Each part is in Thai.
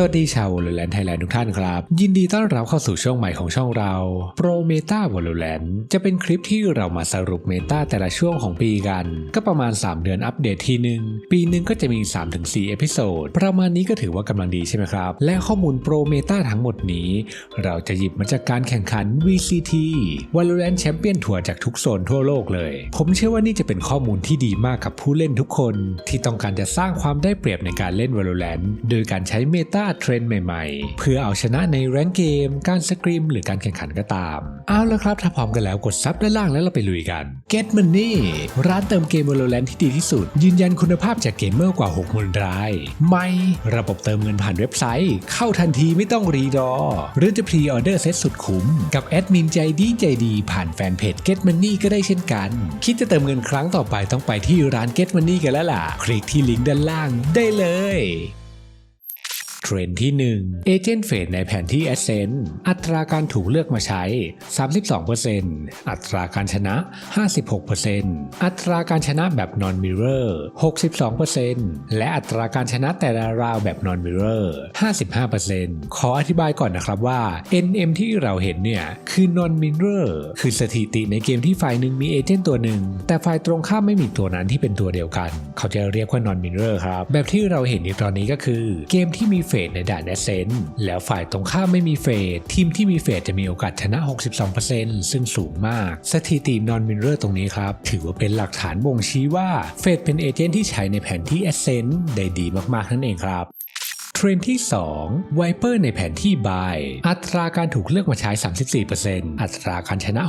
สวัสดีชาววอลเลนไทยแลนด์ทุกท่านครับ ยินดีต้อนรับเข้าสู่ช่วงใหม่ของช่องเรา Pro Meta v a l o r a n t จะเป็นคลิปที่เรามาสรุปเมตาแต่ละช่วงของปีกัน ก็ประมาณ 3 เดือนอัปเดตทีหนึ่งปีหนึ่งก็จะมี 3-4 เอพิโซด ประมาณนี้ก็ถือว่ากำลังดีใช่ไหมครับ และข้อมูล Pro Meta ทั้งหมดนี้ เราจะหยิบมาจากการแข่งขัน VCT Valorant Champion Tour จากทุกโซนทั่วโลกเลย ผมเชื่อว่านี่จะเป็นข้อมูลที่ดีมากกับผู้เล่นทุกคน ที่ต้องการจะสร้างความได้เปรียบในการเล่น Valorant โดยการใช้เมตาเทรนด์ใหม่ๆ เพื่อเอาชนะในแรงเกม การสกรีมหรือการแข่งขันก็ตาม เอาละครับ ถ้าพร้อมกันแล้วกดซับด้านล่างแล้วเราไปลุยกัน Get Money ร้านเติมเกม Valorant ที่ดีที่สุด ยืนยันคุณภาพจากเกมเมอร์กว่า60,000ราย ไม่ระบบเติมเงินผ่านเว็บไซต์ เข้าทันทีไม่ต้องรีรอหรือจะพรีออเดอร์เซ็ตสุดคุ้ม กับแอดมินใจดีใจดี ผ่านแฟนเพจ Get Money ก็ได้เช่นกัน คิดจะเติมเงินครั้งต่อไปต้องไปที่ร้าน Get Money กันแล้วล่ะ คลิกที่ลิงก์ด้านล่างได้เลย เทรนด์ที่1เอเจนต์เฟดในแผนที่ Ascent อัตราการถูกเลือกมาใช้ 32%อัตราการชนะ 56%อัตราการชนะแบบ Non Mirror 62%และอัตราการชนะแต่ละราวแบบ Non Mirror 55%ขออธิบายก่อนนะครับว่า NM ที่เราเห็นเนี่ย คือ Non Mirror คือสถิติในเกมที่ฝ่ายหนึ่งมีเอเจนต์ตัวหนึ่ง แต่ฝ่ายตรงข้ามไม่มีตัวนั้นที่เป็นตัวเดียวกัน เขาจะเรียกว่า Non Mirror ครับ แบบที่เราเห็นในตอนนี้ก็คือเกมที่มีเฟดในด่านแอสเซนต์แล้วฝ่ายตรงข้ามไม่มีเฟดทีมที่มีเฟดจะมีโอกาสชนะ 62%ซึ่งสูงมาก สถิตินอนมินเรอร์ตรงนี้ครับ ถือว่าเป็นหลักฐานบ่งชี้ว่าเฟดเป็นเอเจนต์ที่ใช้ในแผนที่แอสเซนต์ได้ดีมากๆนั่นเองครับ เทรนที่2 Viper ในแผนที่ Buy อัตราการถูกเลือกมาใช้ 34%อัตราการชนะ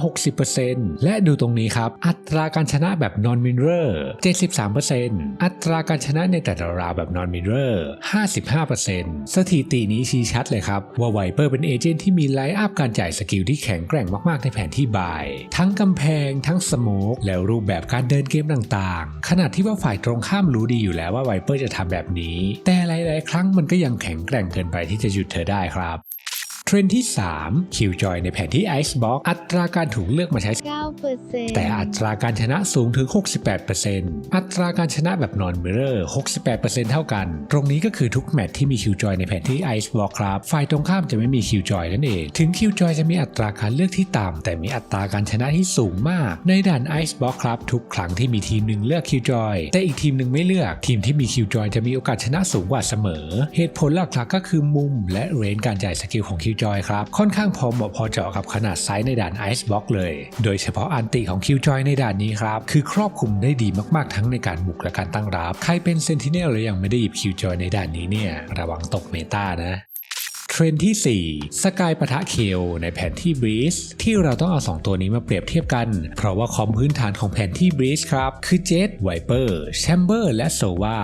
60%และดูตรงนี้ครับ อัตราการชนะแบบ Non Mirror 73%อัตราการชนะในแต่ละราวแบบ Non Mirror 55%สถิตินี้ชี้ชัดเลยครับ ว่า Viper เป็นเอเจนต์ที่มีไลน์อัพการจ่ายสกิลที่แข็งแกร่งมากๆในแผนที่ Buy ทั้งกำแพง ทั้งสโมกแล้วรูปแบบการเดินเกมต่างๆ ขณะที่ว่าฝ่ายตรงข้ามรู้ดีอยู่แล้วว่า Viper จะทำแบบนี้ แต่หลาย ๆ ครั้งมันก็ยังแข็งแกร่งเกินไปที่จะหยุดเธอได้ครับ เทรนด์ที่3 Killjoy ในแผนที่ Icebox อัตราการถูกเลือกมาใช้ 9%แต่อัตราการชนะสูงถึง 68%อัตราการชนะแบบ Non Mirror 68%เท่ากัน ตรงนี้ก็คือทุกแมตช์ที่มี Killjoy ในแผนที่ Icebox ครับฝ่ายตรงข้ามจะไม่มี Killjoy นั่นเอง ถึง Killjoy จะมีอัตราการเลือกที่ต่ำแต่มีอัตราการชนะที่สูงมาก ในด่าน Icebox ครับ ทุกครั้งที่มีทีมหนึ่งเลือก Killjoy แต่อีกทีมหนึ่งไม่เลือกทีมที่มี Killjoy จะมีโอกาสชนะสูงกว่าเสมอ เหตุผลหลักๆก็คือมุมและเรนการจ่ายสกิลของ Killjoy ครับ ค่อนข้างพอเหมาะพอเจาะกับขนาดไซส์ในด่าน Icebox เลย โดยเฉพาะอันติของ Killjoy ในด่านนี้ครับ คือครอบคลุมได้ดีมากๆทั้งในการบุกและการตั้งรับ ใครเป็น Sentinel หรือยังไม่ได้หยิบ Killjoy ในด่านนี้เนี่ย ระวังตกเมตานะ รนด์ที่ 4 สกายปะทะเคลในแผนที่บรีสที่เราต้องเอา 2 ตัวนี้มาเปรียบเทียบกัน เพราะว่าคอมพื้นฐานของแผนที่บรีสครับ คือเจ t ไวเปอร์แชมเบอร์และโซวา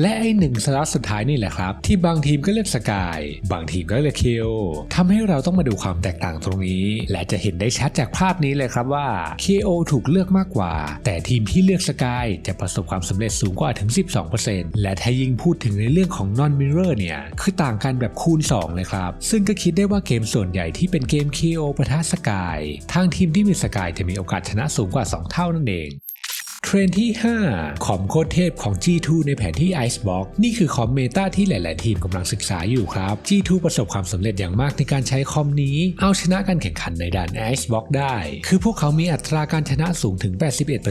และไอหนึ่งสล็อตสุดท้ายนี่แหละครับ ที่บางทีมก็เลือกสกายบางทีมก็เลือกเคลทำให้เราต้องมาดูความแตกต่างตรงนี้ และจะเห็นได้ชัดจากภาพนี้เลยครับว่า KO ถูกเลือกมากกว่า แต่ทีมที่เลือกสกายจะประสบความสำเร็จสูงกว่าถึง 12%และถ้ายิ่งพูดถึงในเรื่องของ Non Mirror เนี่ยคือต่างกันแบบคูณ 2 เลยครับซึ่งก็คิดได้ว่าเกมส่วนใหญ่ที่เป็นเกมคีโอปะทะสกาย ทางทีมที่มีสกายจะมีโอกาสชนะสูงกว่า 2 เท่านั่นเอง เทรนที่ 5 คอมโคตรเทพของ G2 ในแผนที่ Icebox นี่คือคอมเมตาที่หลาย ๆ ทีมกำลังศึกษาอยู่ครับ G2 ประสบความสำเร็จอย่างมากในการใช้คอมนี้ เอาชนะการแข่งขันในด่าน Icebox ได้ คือพวกเขามีอัตราการชนะสูงถึง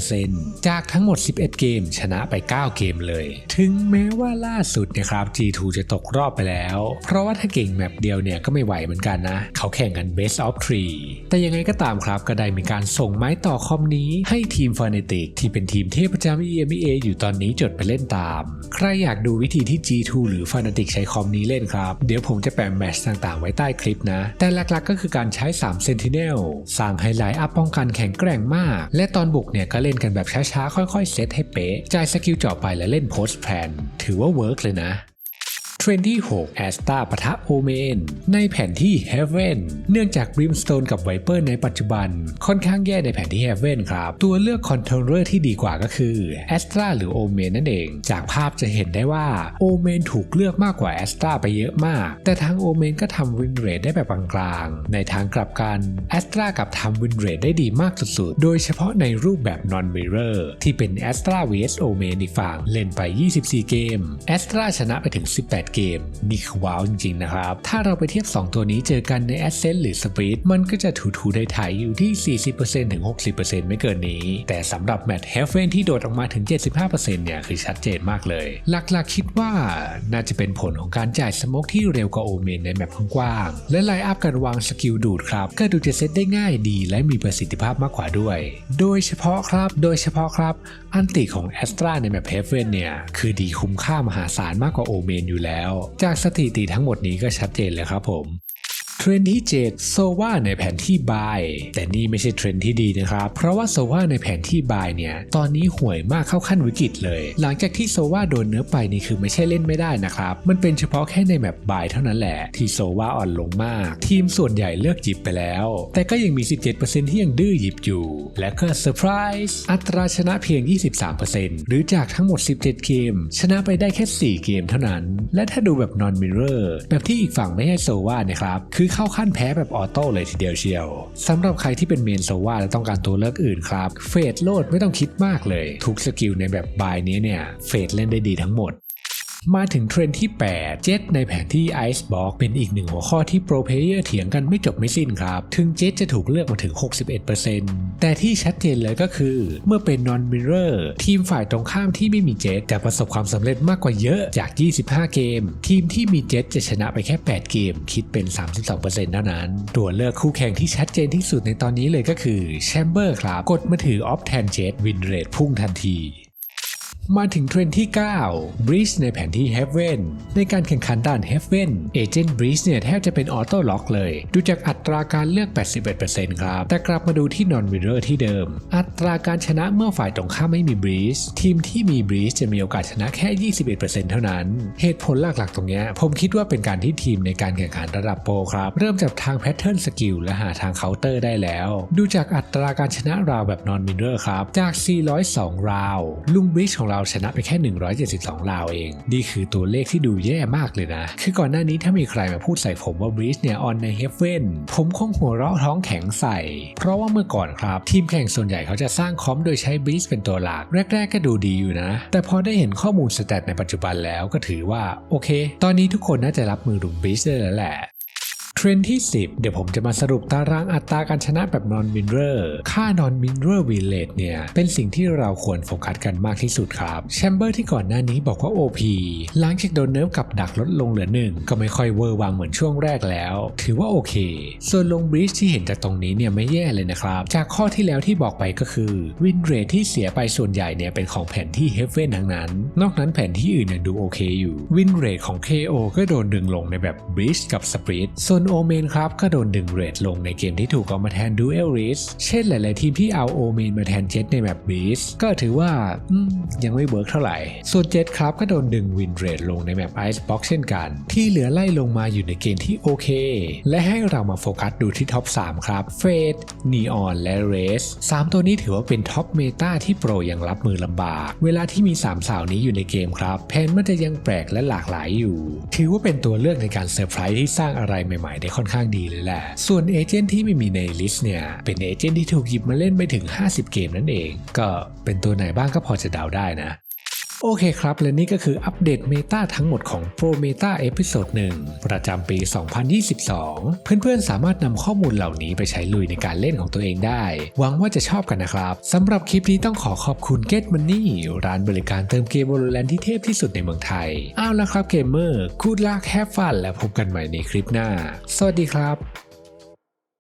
81%จากทั้งหมด 11 เกม ชนะไป 9 เกมเลย ถึงแม้ว่าล่าสุดนะครับ G2 จะตกรอบไปแล้ว เพราะว่าถ้าเก่งแมปเดียวเนี่ยก็ไม่ไหวเหมือนกันนะ เขาแข่งกัน Best of 3แต่ยังไงก็ตามครับก็ได้มีการส่งไม้ต่อคอมนี้ให้ทีม Fnatic ที่เป็นทีมเทพประจำ EMEA อยู่ตอนนี้จดไปเล่นตาม ใครอยากดูวิธีที่ G2 หรือ Fnatic ใช้คอมนี้เล่นครับ เดี๋ยวผมจะแปะแมชต่างๆ ไว้ใต้คลิปนะ แต่หลักๆก็คือการใช้ 3 Sentinel สร้างไฮไลท์อัพป้องกันแข็งแกร่งมาก และตอนบุกเนี่ยก็เล่นกันแบบช้าๆ ค่อยๆ เซตให้เป๊ะ จ่ายสกิลเจาะไปแล้วเล่น post plan ถือว่าเวิร์กเลยนะ เทรนที่ 6 แอสตาปะทะโอเมน ในแผนที่ Heaven เนื่องจาก Brimstone กับ Viper ในปัจจุบัน ค่อนข้างแย่ในแผนที่ Heaven ครับ ตัวเลือกคอนโทรลเลอร์ที่ดีกว่าก็คือ Astra หรือ Omen นั่นเอง จากภาพจะเห็นได้ว่า Omen ถูกเลือกมากกว่า Astra ไปเยอะมาก แต่ทาง Omen ก็ทำวินเรทได้แบบกลางๆ ในทางกลับกัน Astra กับทำวินเรทได้ดีมากสุดๆ โดยเฉพาะในรูปแบบ Non Mirror ที่เป็น Astra vs Omen อีกฝั่งเล่นไป 24 เกม Astra ชนะไปถึง 18 8 เกม นี่คือว้าวจริงๆนะครับ ถ้าเราไปเทียบ 2 ตัวนี้เจอกันใน Ascent หรือ Speed มันก็จะถูถูไทยอยู่ที่ 40%ถึง 60%ไม่เกินนี้ แต่สำหรับแมตช์ Heaven ที่โดดออกมาถึง 75%เนี่ยคือชัดเจนมากเลย หลักๆคิดว่าน่าจะเป็นผลของการจ่ายสโมกที่เร็วกว่าโอเมนในแมปกว้างๆและไลอัพการวางสกิลดูดครับก็ดูจะเซตได้ง่ายดีและมีประสิทธิภาพมากกว่าด้วย โดยเฉพาะครับ โดยเฉพาะครับ อันติของแอสตราในแมปเฮฟเวนเนี่ย คือดีคุ้มค่ามหาศาลมากกว่าโอเมนอยู่แล้วจากสถิติทั้งหมดนี้ก็ชัดเจนเลยครับผม เทรนด์ที่7โซวาในแผนที่บาย แต่นี่ไม่ใช่เทรนด์ที่ดีนะครับ เพราะว่าโซวาในแผนที่บายเนี่ย ตอนนี้ห่วยมากเข้าขั้นวิกฤตเลย หลังจากที่โซวาโดนเนื้อไปนี่คือไม่ใช่เล่นไม่ได้นะครับ มันเป็นเฉพาะแค่ในแมปบายเท่านั้นแหละ ที่โซวาอ่อนลงมาก ทีมส่วนใหญ่เลือกหยิบไปแล้ว แต่ก็ยังมี 17%ที่ยังดื้อหยิบอยู่ และก็เซอร์ไพรส์อัตราชนะเพียง 23%หรือจากทั้งหมด 17 เกม ชนะไปได้แค่ 4 เกมเท่านั้น และถ้าดูแบบนอนมิเรอร์แบบที่อีกฝั่งไม่ให้โซวานะครับคือเข้าขั้นแพ้แบบออโต้เลยทีเดียวเชียวสำหรับใครที่เป็นเมนโซวาและต้องการตัวเลือกอื่นครับ เฟดโลดไม่ต้องคิดมากเลย ทุกสกิลในแบบบายนี้เนี่ย เฟดเล่นได้ดีทั้งหมด มาถึงเทรนด์ที่ 8 เจ็ตในแผนที่ Icebox เป็นอีกหนึ่งหัวข้อที่โปรเพเยอร์เถียงกันไม่จบไม่สิ้นครับ ถึงเจ็ตจะถูกเลือกมาถึง 61%แต่ที่ชัดเจนเลยก็คือ เมื่อเป็น Non Mirror ทีมฝ่ายตรงข้ามที่ไม่มีเจ็ตจะประสบความสำเร็จมากกว่าเยอะจาก 25 เกม ทีมที่มีเจ็ตจะชนะไปแค่ 8 เกม คิดเป็น 32%เท่านั้น ตัวเลือกคู่แข่งที่ชัดเจนที่สุดในตอนนี้เลยก็คือแชมเบอร์ครับกดมาถือออฟแทนเจ็ตวินเรทพุ่งทันที มาถึงเทรนที่ 9 Breach ในแผนที่ Heaven ในการแข่งขันด่าน Heaven Agent Breach เนี่ยแทบจะเป็นออโต้ล็อกเลย ดูจากอัตราการเลือก 81%ครับ แต่กลับมาดูที่ Non Mirror ที่เดิม อัตราการชนะเมื่อฝ่ายตรงข้ามไม่มี Breach ทีมที่มี Breach จะมีโอกาสชนะแค่ 21%เท่านั้น เหตุผลหลักๆ ตรงเนี้ยผมคิดว่าเป็นการที่ทีมในการแข่งขันระดับโปรครับ เริ่มจากทางแพทเทิร์นสกิลและหาทางเคาน์เตอร์ได้แล้ว ดูจากอัตราการชนะราวแบบ Non Mirror ครับ จาก 402 ราว ลุง Breach ของเราชนะไปแค่ 172ราวเอง นี่คือตัวเลขที่ดูแย่มากเลยนะ คือก่อนหน้านี้ถ้ามีใครมาพูดใส่ผมว่า Breach เนี่ยออนในเฮฟเว่นผมคงหัวเราะท้องแข็งใส่ เพราะว่าเมื่อก่อนครับ ทีมแข่งส่วนใหญ่เขาจะสร้างคอมโดยใช้ Breach เป็นตัวหลัก แรก ๆ ก็ดูดีอยู่นะ แต่พอได้เห็นข้อมูลสแตทในปัจจุบันแล้วก็ถือว่าโอเค ตอนนี้ทุกคนน่าจะรับมือลุง Breach ได้แล้วแหละ เทรนที่ 10 เดี๋ยวผมจะมาสรุปตารางอัตราการชนะแบบ non mirror ค่า non mirror win rate เนี่ย เป็นสิ่งที่เราควรโฟกัสกันมากที่สุดครับแชมเบอร์ที่ก่อนหน้านี้บอกว่า OP หลังจากโดนเนิร์ฟกับดักลดลงเหลือหนึ่งก็ไม่ค่อยเวอร์วังเหมือนช่วงแรกแล้ว ถือว่าโอเค ส่วนลงบริชที่เห็นจากตรงนี้เนี่ยไม่แย่เลยนะครับ จากข้อที่แล้วที่บอกไปก็คือวินเรทที่เสียไปส่วนใหญ่เนี่ยเป็นของแผนที่ Heaven ทั้งนั้น นอกนั้นแผนที่อื่นยังดูโอเคอยู่วินเรทของ KO ก็โดนดึงลงในแบบ Breach กับ Split ส่วนโอเมนครับก็โดนดึงเรทลงในเกมที่ถูกเอามาแทน Duel Risk เช่นหลาย ๆ ทีมที่เอาโอเมนมาแทนเจ็ตในแบบ Breach ก็ถือว่ายังไม่เวิร์กเท่าไหร่ ส่วนเจ็ตครับก็โดนดึงวินเรทลงในแบบ Icebox เช่นกัน ที่เหลือไล่ลงมาอยู่ในเกณฑ์ที่โอเค และให้เรามาโฟกัสดูที่ท็อป 3 ครับ Fade Neon และ Race 3ตัวนี้ถือว่าเป็นท็อปเมตาที่โปรยังรับมือลำบาก เวลาที่มี 3 สาวนี้อยู่ในเกมครับแผนมันจะยังแปลกและหลากหลายอยู่ ถือว่าเป็นตัวเลือกในการเซอร์ไพรส์ที่สร้างอะไรใหม่ๆได้ค่อนข้างดีเลยแหละ ส่วนเอเจนต์ที่ไม่มีในลิสต์เนี่ย เป็นเอเจนต์ที่ถูกหยิบมาเล่นไปถึง 50 เกมนั่นเอง ก็เป็นตัวไหนบ้างก็พอจะเดาได้นะ โอเคครับ และนี่ก็คืออัปเดตเมตาทั้งหมดของ Pro Meta เอพิโซด1ประจำปี 2022 เพื่อนๆ สามารถนำข้อมูลเหล่านี้ไปใช้ลุยในการเล่นของตัวเองได้ หวังว่าจะชอบกันนะครับ สำหรับคลิปนี้ต้องขอขอบคุณ Get Money ร้านบริการเติมเกม Valorant ที่เทพที่สุดในเมืองไทยเอาละครับเกมเมอร์ good luck have fun และพบกันใหม่ในคลิปหน้า สวัสดีครับ